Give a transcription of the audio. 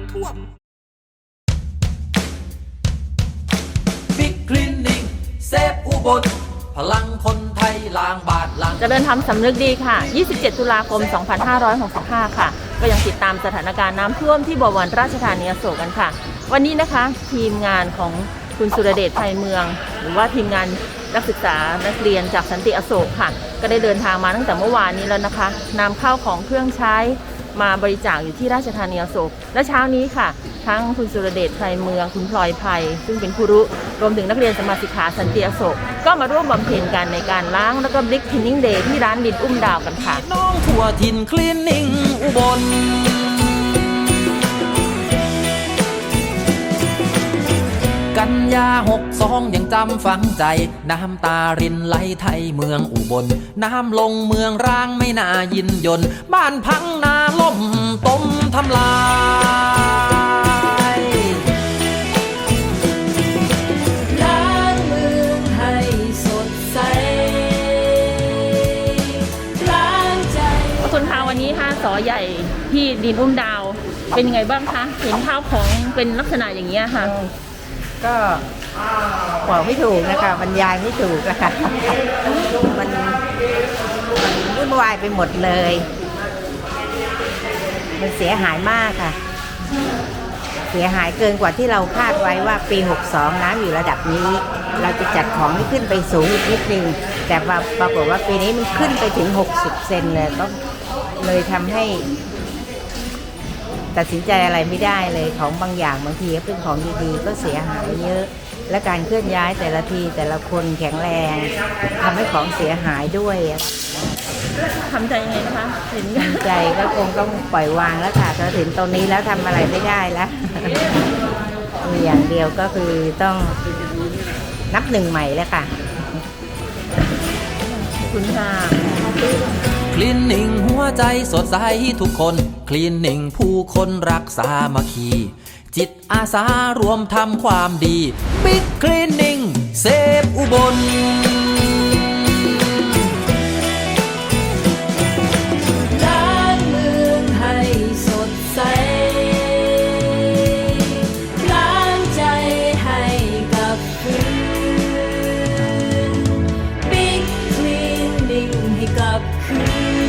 ำท่วมบิ๊กคลินิกเซฟอุบลพลังคนไทยล้างบาทล้างจะเดินทำสำนึกดีค่ะ 27 ตุลาคม 2565 ค่ะ ก็ยังติดตามสถานการณ์น้ำท่วมที่บวรราชธานีโศกกันค่ะ วันนี้นะคะทีมงานของคุณสุรเดชไทยเมือง หรือว่าทีมงานนักศึกษานักเรียนจากสันติอโศกค่ะ ก็ได้เดินทางมาตั้งแต่เมื่อวานนี้แล้วนะคะนำข้าวของเครื่องใช้ มาบริจาคอยู่ที่ราชธานีอโศก และเช้านี้ค่ะ ทั้งคุณสุรเดชไทรเมือง คุณพลอยภัยซึ่งเป็นครูรุรวมถึงนักเรียนสมาชิกขาสันติอโศก ก็มาร่วมบำเพ็ญกันในการล้างแล้วก็บลิกทินนิ่งเดย์ที่ร้านดินอุ้มดาวกันค่ะน้องทั่วถิ่นคลีนนิ่งอุบล กันยาหกสองยังจำฝังใจ น้ำตารินไหลไทยเมืองอุบล น้ำลงเมืองร้างไม่น่ายินยน บ้านพังนาล่มต้มทำลายล้างเมืองให้สดใสล้างใจขอบคุณค่ะวันนี้ห้าสอใหญ่ที่ดินอุ้มดาว เป็นยังไงบ้างคะ เห็นข้าวของเป็นลักษณะอย่างนี้ยค่ะ ก็ ก็บอกไม่ถูกนะคะบรรยายไม่ถูกนะคะมันมันวุ่นวายไปหมดเลย มันเสียหายมากค่ะ เสียหายเกินกว่าที่เราคาดไว้ว่าปี 62 น้ำอยู่ระดับนี้ เราจะจัดของให้ขึ้นไปสูงอีกนิดนึง แต่ว่าปรากฏว่าปีนี้มันขึ้นไปถึง 60 เซนเลยต้องเลยทำให้ ตัดสินใจอะไรไม่ได้เลยของบางอย่างบางทีก็เป็นของดีๆ ก็เสียหายเยอะ และการเคลื่อนย้ายแต่ละทีแต่ละคนแข็งแรงทำให้ของเสียหายด้วยอะทำใจยังไงนะคะเห็นทำใจก็คงต้องปล่อยวางแล้วค่ะพอถึงตรงนี้แล้วทำอะไรไม่ได้แล้ว มีอย่างเดียวก็คือต้องนับหนึ่งใหม่แล้วค่ะ คุณค่ะค ลีนนิ่งหัวใจสดใสทุกคนคลีนนิ่งผู้คนรักสามัคีจิตอาสารวมทำความดี บิ๊กคลีนนิ่งเซฟอุบล にかく